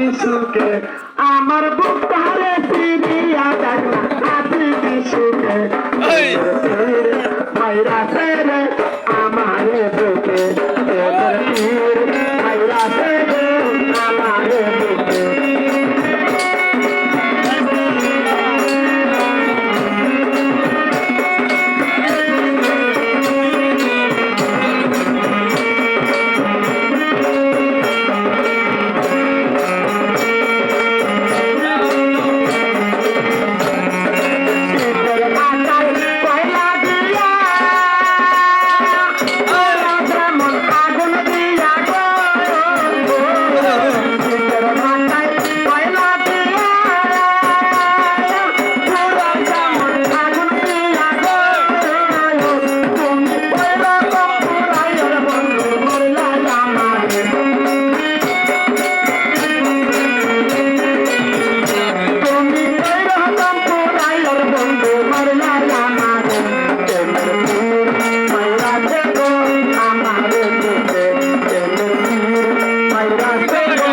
বিশুকে আমার বুক তাহলে ফিরিয়া দেখ না আজি বিশুকে Gracias.